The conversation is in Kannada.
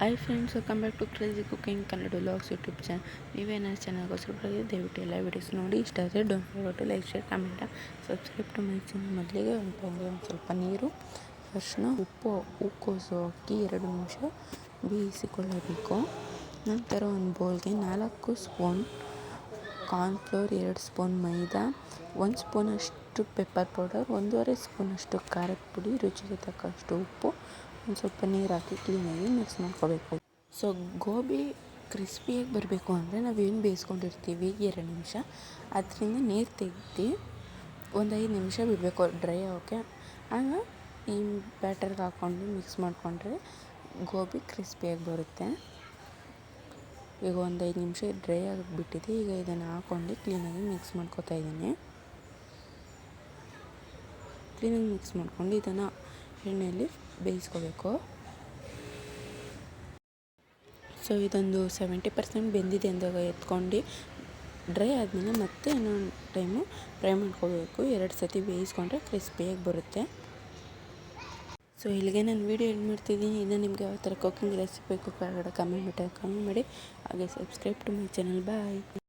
Hi friends welcome back to crazy cooking Kannada vlogs YouTube channel ನೀವೇನಾದ್ರು ಚಾನಲ್ಗೆ ಹೊಸಬರಾಗಿ ದಯವಿಟ್ಟು ಎಲ್ಲ ವೀಡಿಯೋಸ್ ನೋಡಿ. ಇಷ್ಟ ಆದರೆ don't forget to like share comment subscribe to my channel ಮೊದಲಿಗೆ ಒಂದು ಬೌಲ್ಗೆ ಒಂದು ಸ್ವಲ್ಪ ನೀರು ಅರಿಶಿನ ಉಪ್ಪು ಹೂಕೋಸು ಅಕ್ಕಿ ಎರಡು ನಿಮಿಷ ಬೇಯಿಸಿಕೊಳ್ಳಬೇಕು. ನಂತರ ಒಂದು ಬೌಲ್ಗೆ ನಾಲ್ಕು ಸ್ಪೂನ್ ಕಾರ್ನ್ಫ್ಲೋರ್ ಎರಡು ಸ್ಪೂನ್ ಮೈದಾ, ಒಂದು ಸ್ಪೂನಷ್ಟು ಪೆಪ್ಪರ್ ಪೌಡರ್ ಒಂದೂವರೆ ಸ್ಪೂನಷ್ಟು ಖಾರದ ಪುಡಿ, ರುಚಿಗೆ ತಕ್ಕಷ್ಟು ಉಪ್ಪು ಒಂದು ಸ್ವಲ್ಪ ನೀರು ಹಾಕಿ ಕ್ಲೀನಾಗಿ ಮಿಕ್ಸ್ ಮಾಡ್ಕೋಬೇಕು. ಸೊ ಗೋಬಿ ಕ್ರಿಸ್ಪಿಯಾಗಿ ಬರಬೇಕು ಅಂದರೆ ನಾವೇನು ಬೇಯಿಸ್ಕೊಂಡಿರ್ತೀವಿ? ಎರಡು ನಿಮಿಷ. ಅದರಿಂದ ನೀರು ತೆಗ್ದು ಒಂದು ಐದು ನಿಮಿಷ ಬಿಡಬೇಕು ಡ್ರೈ ಆಗೋಕ್ಕೆ ಆಗ ಈ ಬ್ಯಾಟರ್ಗೆ ಹಾಕ್ಕೊಂಡು ಮಿಕ್ಸ್ ಮಾಡಿಕೊಂಡ್ರೆ ಗೋಬಿ ಕ್ರಿಸ್ಪಿಯಾಗಿ ಬರುತ್ತೆ. ಈಗ ಒಂದು ಐದು ನಿಮಿಷ ಡ್ರೈ ಆಗಿಬಿಟ್ಟಿದೆ. ಈಗ ಇದನ್ನು ಹಾಕ್ಕೊಂಡು ಕ್ಲೀನಾಗಿ ಮಿಕ್ಸ್ ಮಾಡ್ಕೊತಾ ಇದ್ದೀನಿ. ಕ್ಲೀನಾಗಿ ಮಿಕ್ಸ್ ಮಾಡ್ಕೊಂಡು ಇದನ್ನು ಎಣ್ಣೆಯಲ್ಲಿ ಬೇಯಿಸ್ಕೋಬೇಕು. ಸೊ ಇದೊಂದು ಸೆವೆಂಟಿ ಪರ್ಸೆಂಟ್ ಬೆಂದಿದೆ ಅಂದಾಗ ಎತ್ಕೊಂಡು ಡ್ರೈ ಆದಮೇಲೆ ಮತ್ತೆ ಇನ್ನೊಂದು ಟೈಮು ಫ್ರೈ ಮಾಡ್ಕೋಬೇಕು. ಎರಡು ಸತಿ ಬೇಯಿಸ್ಕೊಂಡ್ರೆ ಕ್ರಿಸ್ಪಿಯಾಗಿ ಬರುತ್ತೆ. ಸೊ ಇಲ್ಲಿಗೆ ನಾನು ವೀಡಿಯೋ ಎಡ್ ಮಾಡ್ತಿದ್ದೀನಿ. ಇನ್ನು ನಿಮಗೆ ಯಾವ ಥರ ಕುಕಿಂಗ್ ರೆಸಿಪಿ ಬೇಕು ಕಮೆಂಟ್ ಕಮೆಂಟ್ ಮಾಡಿ. ಹಾಗೆ subscribe to my channel bye